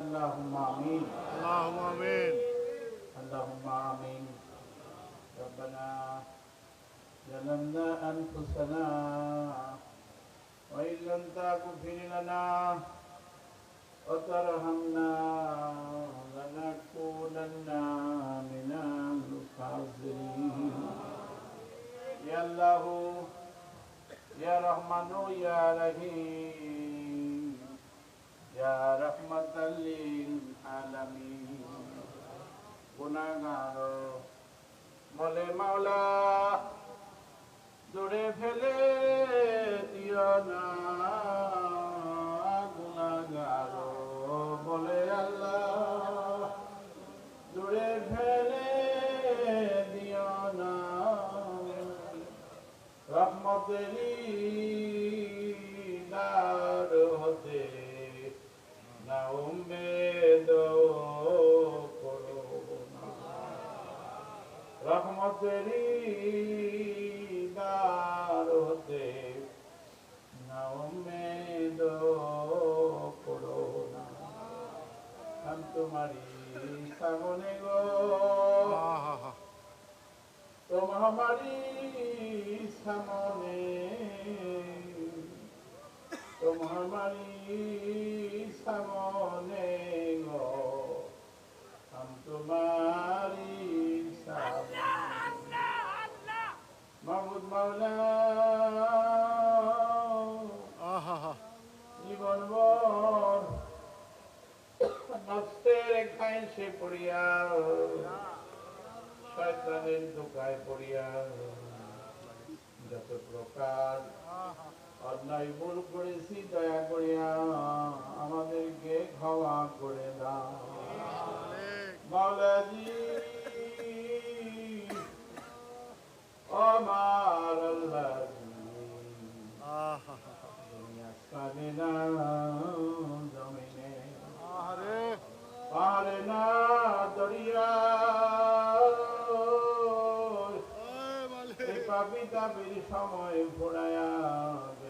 اللهم آمين. اللهم آمين. اللهم آمين. ربنا ظلمنا أنفسنا وإن لم تغفر لنا وترحمنا لنكونن من الخاسرين. يا الله يا رحمن يا رحيم. লিল আলামিন। গুনাহগার। বলে, মাওলা, জোরে ফেলে দিও না। গুনাহগার। বলে, আল্লাহ, জোরে ফেলে দিও না। রহমতেরি আমারই সামনে গো আম তোমারি মাহমুদ মাওলা জীবন নষ্টের খাইন সে পড়িয়া শয়তানের ধোকায় পড়িয়া যত প্রকার অন্যায় ভুল করেছি দয়া করিয়া আমাদেরকে ক্ষমা করে দাও। মাওলাজি আমার আল্লাহ আহা। না জমিনে। পারে না দরিয়া। পাপি তাপির সময় গেল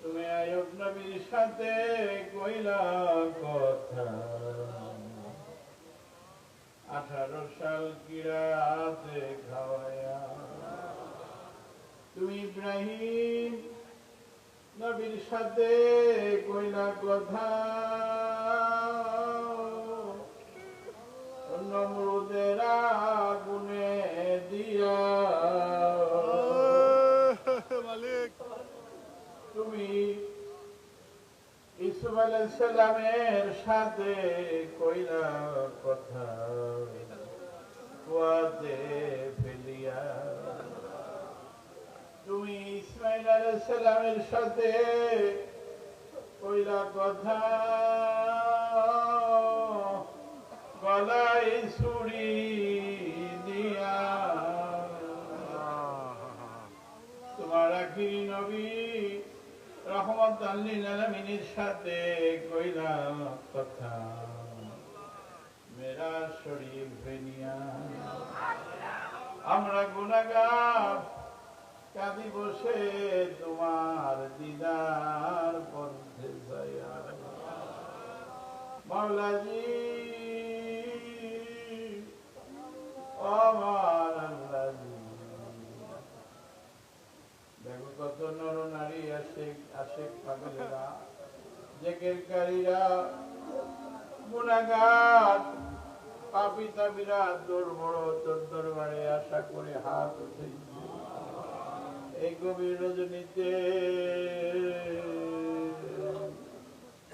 তুমি আয়ব নবীর সাথে কইলা কথা। আঠারো সাল কিরাতে খাওয়ায়া তুমি ইব্রাহিম নবীর সাথে কইলা কথা। আলাইসালামের সাথে কইলা কথা। কুয়াতে ফেলিয়া। তুমি ইসমাইল আলাইসালামের সাথে কইলা কথা। গলায় ছুরি দিয়া তোমার আখিরি নবী রহমত আমরা গুনাগার কাঁদি বসে তোমার দিদার পথে যাইয়া মাওলাজি আল্লাহজি দেখো কত নর নারী আসে আসে পাগলেরা। জেকেরকারীরা গুণাগার। পাপি তাবিরা তোর বড় তোর দরবারে আশা করে হাত উঠেছে এই গভীর রজনীতে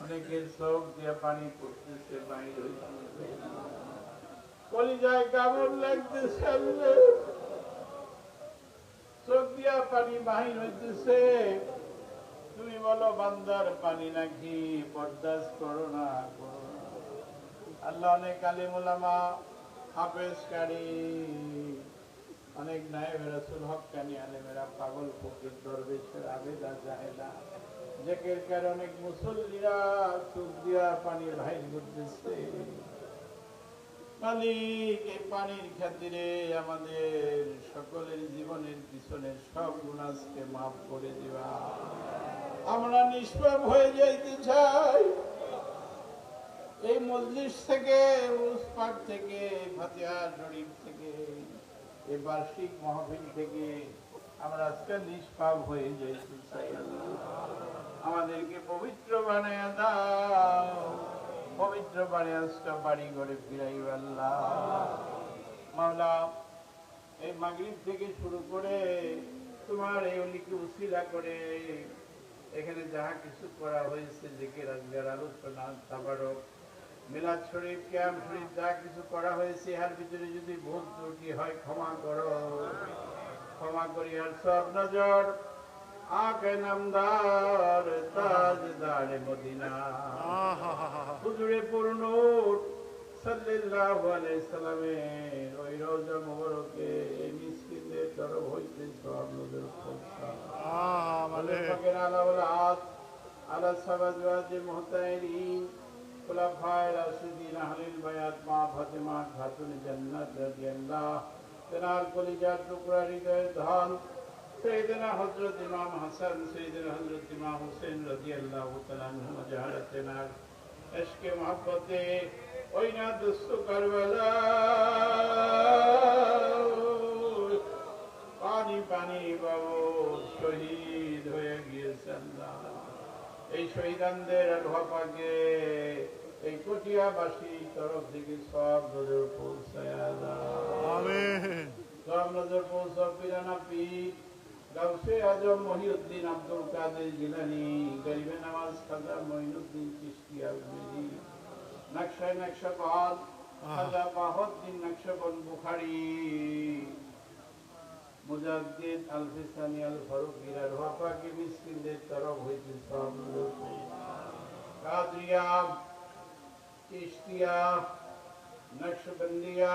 অনেকের চোখ দিয়ে পানি পড়তেছে বাইর কলিজায় কামড় লাগতেছে দিয়া পানি বাহির হইতেছে তুমি বলো বান্দার পানি নাকি বরদাস্ত করো না আল্লাহ অনেক আলিমুলামা হাফেজ কারি অনেক নায়েব রাসুল হকানি আলেমেরা পাগল ফকির দরবেশের আবেদা না জেকের কার অনেক মুসল্লিরা চোখ দিয়া পানি বাহির করতেছে মালিক, এই পানির খাতিরে আমাদের সকলের জীবনের পিছনের সব গুণাজকে মাফ করে দিবা। আমরা নিষ্পাপ হয়ে যাইতে চাই। এই মজলিস থেকে উরুস থেকে, ফাতিহা শরীফ থেকে, এই বার্ষিক মাহফিল থেকে আমরা আজকে নিষ্পাপ হয়ে যাইতে চাই। আমাদেরকে পবিত্র বানায় দাও। পবিত্র বানিয়ে আজকে বাড়ি ঘরে ফিরাই আল্লাহ। মাওলা, এই মাগরিব থেকে শুরু করে তোমার এই অলিকে উসিলা করে এখানে যাহা কিছু করা হয়েছে, জেকের আজকের আলোচনা, তাবারক, মিলাদ শরীফ ক্যাম্প শরীফ, যা কিছু করা হয়েছে এর ভিতরে যদি ভুল ত্রুটি হয়, ক্ষমা করো। ক্ষমা করি আর সব নজর আকে নামদার তাজদার মদিনা। হুজুরে পূর্ণ সাল্লাল্লাহু আলাইহি সাল্লামের ওই রওজা মোবারকে মিসকিনদের তরফ হইতে সব নজর পৌঁছা আহা মালিক মালিক পাকের আলা ওয়ালাত আলা মুহতাইরিন খুলাফায়ে রাশিদিন আহলিল বায়াত মা ফাতেমা খাতুন জান্নাত রাদিয়াল্লাহ। তেনার কলিজার টুকরা হৃদয়ের ধন পানি পানি বাবু শহীদ হয়ে গিয়েছে আল্লাহ এই শহীদানদের আল্লাপাকে এই কটিয়াবাসী তরফ থেকে সব নজর পৌঁছায় সব নজর পৌঁছা পিরানা পীর গাউসে আজম মহিউদ্দিন আব্দুল কাদের জিলানি গরিবে নামাজ খাজা মঈনুদ্দিন চিশতি আজমেরি নকশায় নকশাবাদ খাজা বাহদ্দিন নকশাবন্দ বুখারী মুজাদ্দিদ আল ফিসানি আল ফারুক গিরার ওয়াফাকে মিসকিনদের তরফ হইতে সব কাদরিয়া চিশতিয়া নকশবন্দিয়া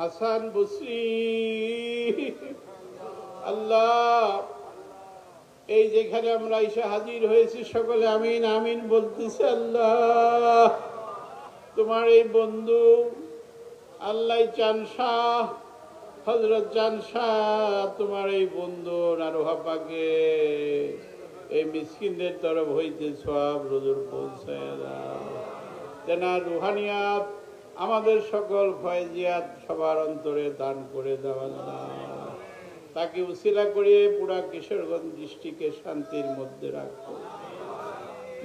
হাসান বসরি। আল্লাহ, এই যেখানে আমরা এসে হাজির হয়েছি, সকলে আমিন আমিন বলতেছে আল্লাহ। তোমার এই বন্ধু আল্লাহ চান শাহ হজরত চান শাহ, তোমার এই বন্ধু নারোহা পাকে। এই মিসকিনদের তরফ হইতে সব রোজুর পৌঁছায় দাও। তেনার রুহানিয়াত আমাদের সকল ফয়জিয়াত সবার অন্তরে দান করে দেওয়া তাকে উসিলা করে পুরা কিশোরগঞ্জ ডিস্ট্রিক্টে শান্তির মধ্যে রাখো।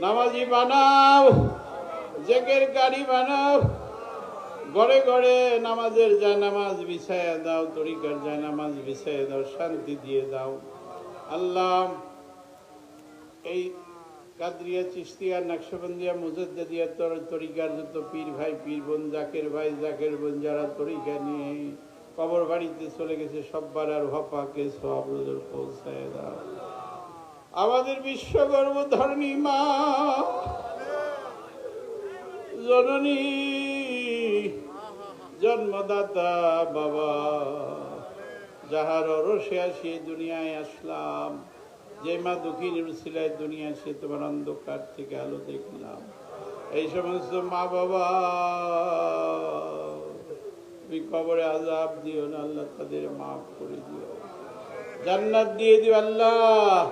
নামাজি বানাও, জেকের গাড়ি বানাও, ঘরে ঘরে নামাজের জায়নামাজ বিছায়া দাও, তরিকার জায়নামাজ বিছায়া দাও, শান্তি দিয়ে দাও। আল্লাহ, এই কাদরিয়া চিস্তিয়া নকশবন্দিয়া মুজদ্দিয়া তর তরিকার যত পীর ভাই, পীর বোন, জাকের ভাই, জাকের বোন যারা তরিকা নিয়ে কবর বাড়িতে চলে গেছে, সব্বার আর হপাকে সব পৌঁছায় দাও। আমাদের বিশ্বগর্ব ধরণী মা, জননী, জন্মদাতা, বাবা, যাহার রসে আসি দুনিয়ায় আসলাম। যে মা দুঃখীর সিলাই দুনিয়া সে তোমার অন্ধকার থেকে আলো দেখলাম। এই সমস্ত মা বাবা, তুমি কবরে আজাব দিও না, আল্লাহ তাদের মাফ করে দিও। জান্নাত দিয়ে দিও আল্লাহ।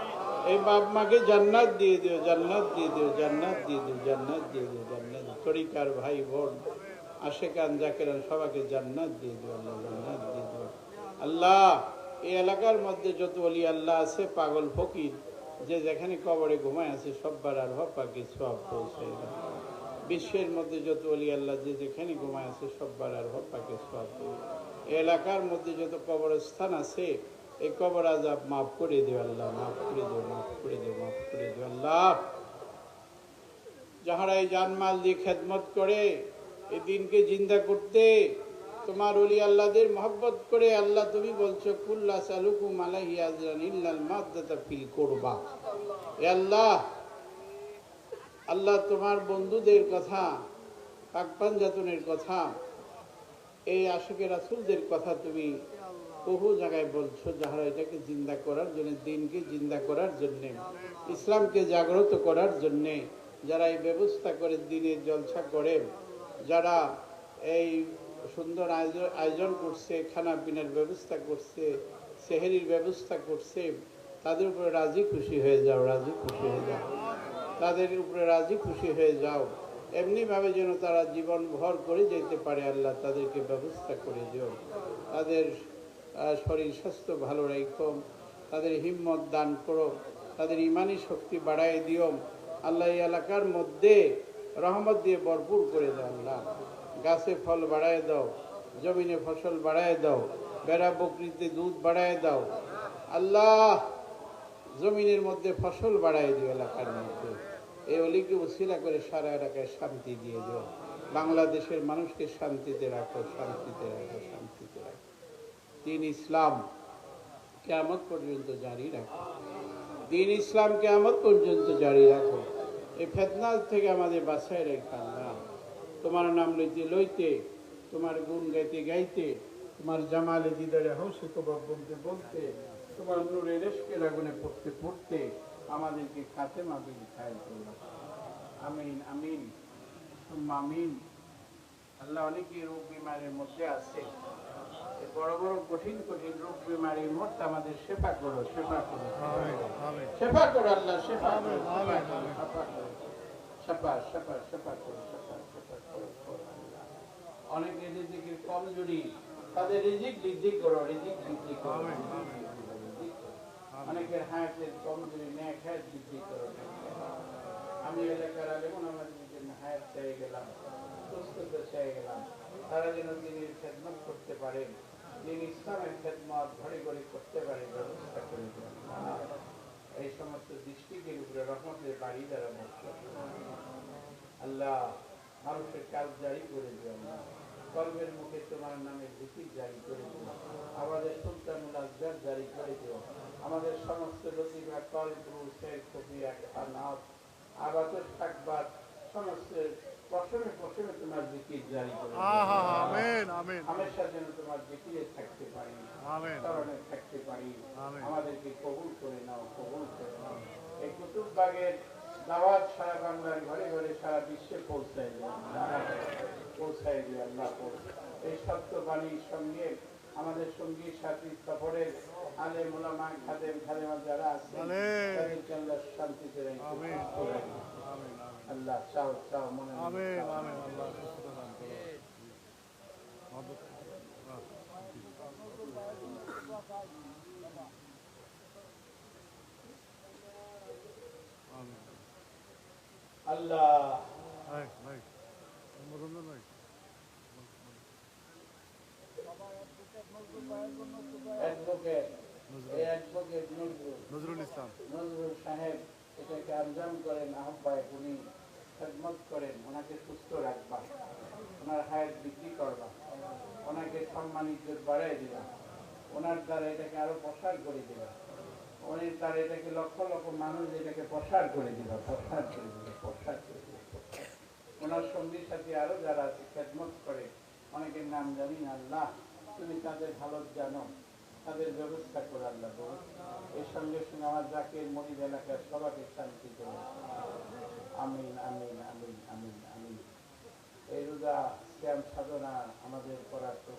এই বাপ মাকে জান্নাত দিয়ে দিও, জান্নাত দিয়ে দিও, জান্নাত দিয়ে দিও, জান্নাত দিয়ে দিও, জান্নাত। তরিকার ভাই, বোন, আশেকান, জাকেরান সবাইকে জান্নাত দিয়ে দিও, আল্লাহ, জান্নাত দিয়ে দিও। আল্লাহ এই এলাকার মধ্যে যত অলি আল্লাহ আছে, পাগল ফকির, যে যেখানে কবরে ঘুমায় আছে, সব্বার আর হপাকে সব পৌঁছে বিশ্বের মধ্যে যত অলি আল্লাহ যে যেখানে ঘুমায় আছে, সব্বার আর হপাকে সব এলাকার মধ্যে যত কবরস্থান আছে, এই কবর আজাব মাফ করে দিও আল্লাহ, মাফ করে দিও, মাফ করে দিও, মাফ করে দিও আল্লাহ। যাহারা এই জানমাল দিয়ে খেদমত করে, এই দিনকে জিন্দা করতে তোমার অলি আল্লাহদের মহব্বত করে আল্লাহ তুমি বলছো, কুল্লা সালুকুম আলাহি আজরান ইল্লাল মাদ্দাতা ফিল করবা। এ আল্লাহ আল্লাহ তোমার বন্ধুদের কথা পাকপান জাতনের কথা, এই আশিকের রাসুলদের কথা তুমি বহু জায়গায় বলছো যারা এটাকে জিন্দা করার জন্য, দিনকে জিন্দা করার জন্য, ইসলামকে জাগ্রত করার জন্য, যারা এই ব্যবস্থা করে, দিনের জলসা করে, যারা এই সুন্দর আয়োজন- করছে খানা পিনার ব্যবস্থা করছে, সেহেরির ব্যবস্থা করছে, তাদের উপরে রাজি খুশি হয়ে যাও, রাজি খুশি হয়ে যাও। তাদের উপরে রাজি খুশি হয়ে যাও। এমনিভাবে যেন তারা জীবন ভর করে যেতে পারে, আল্লাহ তাদেরকে ব্যবস্থা করে দিও। তাদের শরীর স্বাস্থ্য ভালো রেখো তাদের হিম্মত দান করো, তাদের ইমানি শক্তি বাড়াই দিও। আল্লাহ এই এলাকার মধ্যে রহমত দিয়ে ভরপুর করে দাও, আল্লাহ। গাছে ফল বাড়ায় দাও, জমিনে ফসল বাড়ায় দাও, বেড়া বকরিতে দুধ বাড়ায় দাও। আল্লাহ, জমিনের মধ্যে ফসল বাড়াই দিও এলাকার মধ্যে। এই অলিকে উশিলা করে সারা এলাকায় শান্তি দিয়ে দিও। বাংলাদেশের মানুষকে শান্তিতে রাখো শান্তিতে রাখো শান্তিতে রাখো। দিন ইসলাম কেমত পর্যন্ত জারি রাখো। দিন ইসলাম কেমত পর্যন্ত জারি রাখো। এই ফেতনাল থেকে আমাদের বাসায় রেখা তোমার নাম লইতে লইতে তোমার গুণ গাইতে গাইতে তোমার জামালে দিদারে হৌসে কবাব বলতে বলতে তোমার নূরে রেশকের আগুনে পড়তে পড়তে আমাদেরকে খাতে মাবিল খায় আমিন আমিন আমিন। আল্লাহ অনেকে রোগ বিমারের মধ্যে আছে। বড় বড় কঠিন কঠিন রোগ বিমারির মধ্যে আমাদের সেবা করো সেবা করো। সেবা করো আল্লাহ সেবা করো। অনেকে রিজিকের কমজোরি তাদের রিজিক বৃদ্ধি করো রিজিক বৃদ্ধি করো। অনেকের হায়াতের কমজোরি ন্যাক হায়াত বৃদ্ধি করো। আমি এলাকার আলেমন আমাদের জন্য হায়াত চাই গেলাম সুস্থতা চাই গেলাম তারা যেন দিনের খেদমত করতে পারেন দিন ইসলামের খেদমত ঘরে ঘরে করতে পারে ব্যবস্থা করে এই সমস্ত দৃষ্টিকের উপরে রহমতের বাড়ি দ্বারা বর্ষণ আল্লাহ মানুষের কাজ জারি করে দিও কর্মের মুখে তোমার নামে জিকির জারি করে দিও আমাদের সুলতানুল আজগার জারি করে দিও আমাদের সমস্ত লতিফা কল্প শেখ আবাদের থাকবার সমস্ত পশমে পশমে তোমার জিকির জারি করে আমিন আমিন। হামেশা যেন তোমার জিকিরে থাকতে পারি আমিন। স্মরণে থাকতে পারি আমাদেরকে কবুল করে নাও কবুল করে নাও। এই কুতুববাগের দাওয়াত সারা বাংলার ঘরে ঘরে সারা বিশ্বে পৌঁছায় দিও। পৌঁছায় দিও আল্লাহ এই সত্য বাণীর সঙ্গে আমাদের সঙ্গী সাথী সফরের আলে মোলামা খাদেম খাদেমা যারা আছে। শান্তিতে রেখে আল্লাহ চাও চাও মনে মনে আমিন আমিন আল্লাহ সুস্থতা দান করো আমিন আল্লাহ মরুন নজরুল। নজরুল ইসলাম। নজরুল সাহেব এটাকে আঞ্জাম করেন আহ্বায়ক উনি। খেদমত করেন, ওনাকে সুস্থ রাখবা ওনার হায়াত বৃদ্ধি করবা ওনাকে সম্মানিত বাড়াই দিবা ওনার দ্বারা এটাকে আরও প্রসার করে দিবা ওনার দ্বারা এটাকে লক্ষ লক্ষ মানুষ এটাকে প্রসার করে দিবা প্রসার করে দিবা প্রসার করে দিবা। ওনার সঙ্গী সাথে আরও যারা আছে, খেদমত করে, অনেকের নাম জানি আল্লাহ, তুমি তাদের হালত জানো, তাদের ব্যবস্থা করে, আল্লাহ এর সঙ্গে সঙ্গে আমার জাকের মহিদ এলাকার সবাইকে শান্তি দেবে আমিন আমিন আমিন আমিন আমিন। এই রোজা ক্যাম্প সাধনা আমাদের করার তো